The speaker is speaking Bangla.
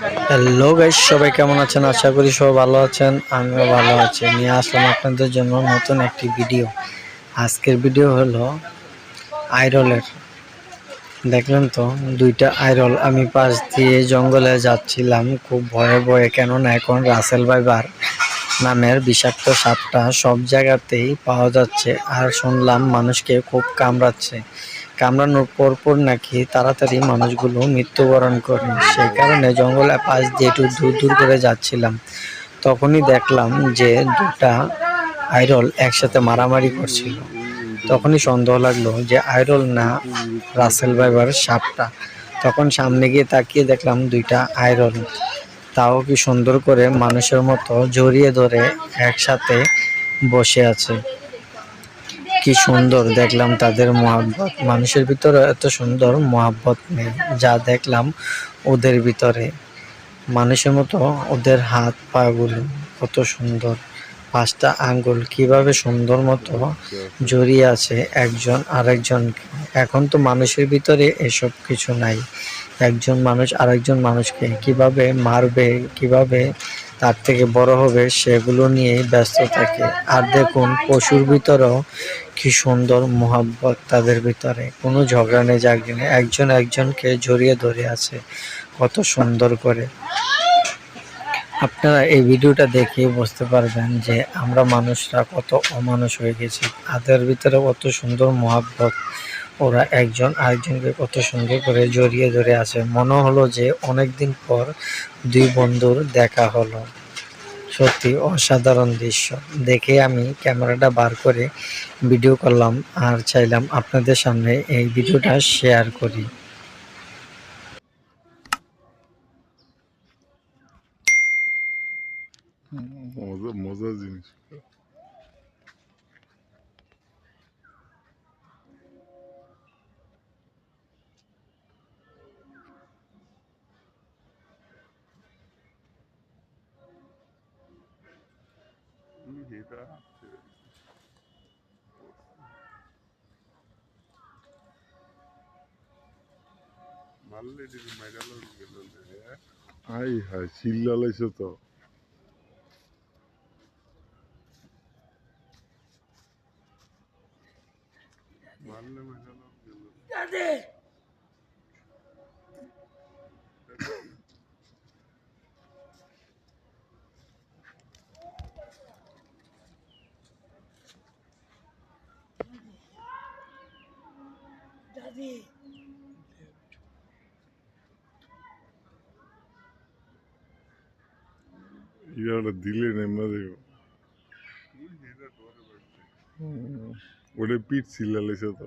হ্যালো গাইস সবাই কেমন আছেন? আশা করি সবাই ভালো আছেন, আমিও ভালো আছি। নিয়ে আসলাম আপনাদের জন্য নতুন একটি ভিডিও আজকের ভিডিও হলো আইরলের দেখলেন তো, দুইটা আইরল আমি পাশ দিয়ে জঙ্গলে যাচ্ছিলাম, খুব ভয়ে ভয়ে, কেননা এখন রাসেল ভাইবার নামের বিষাক্ত সাপটা সব জায়গাতেই পাওয়া যাচ্ছে। আর শুনলাম মানুষকে খুব কামড়াচ্ছে। কামড়ানোর পরপর নাকি তাড়াতাড়ি মানুষগুলো মৃত্যুবরণ করে। সেই কারণে জঙ্গলে পাশ দিয়ে একটু দূর দূর করে যাচ্ছিলাম। তখনই দেখলাম যে দুটা আইরল একসাথে মারামারি করছিল। তখনই সন্দেহ লাগল যে আইরল না রাসেল ভাইবার সাপটা। তখন সামনে গিয়ে তাকিয়ে দেখলাম দুইটা আইরল। তাও কি সুন্দর করে মানুষের মতো জড়িয়ে ধরে একসাথে বসে আছে। কি সুন্দর দেখলাম তাদের মহাব্বত। মানুষের ভিতরে এত সুন্দর মহাব্বত নেই, যা দেখলাম ওদের ভিতরে। মানুষের মতো ওদের হাত পাগুলো কত সুন্দর। পাঁচটা আঙ্গুল কীভাবে সুন্দর মতো জড়িয়ে আছে একজন আরেকজনকে। এখন তো মানুষের ভিতরে এসব কিছু নাই। একজন মানুষ আরেকজন মানুষকে কীভাবে মারবে, কীভাবে তার থেকে বড় হবে সেগুলো নিয়েই ব্যস্ত থাকে। আর দেখুন, পশুর ভিতরেও কি সুন্দর মোহাব্বত তাদের ভিতরে। কোনো ঝগড়া নেই জাগড়ি নেই। একজন একজনকে জড়িয়ে ধরে আছে। কত সুন্দর করে। আপনারা এই ভিডিওটা দেখে বুঝতে পারবেন যে আমরা মানুষরা কত অমানুষ হয়ে গেছি। তাদের ভিতরে কত সুন্দর মহাব্বত। ওরা একজন আরেকজনকে কত সুন্দর করে জড়িয়ে ধরে আছে। মনে হলো যে অনেক দিন পর দুই বন্ধুর দেখা হলো। সত্যি অসাধারণ দৃশ্য। দেখে আমি ক্যামেরাটা বার করে ভিডিও করলাম আর চাইলাম আপনাদের সামনে এই ভিডিওটা শেয়ার করি। মজা, মজার জিনিস। মেডাল গেল আই হাই চিল্লালাইছে তো। মারলে মেডাল গেল heavy. ఇవాళ దిల్లీ నెమ్మది ಒಡೆ ಪೀಟ್ ಸಿಲ್ಲಲ್ಲ ಸೋತ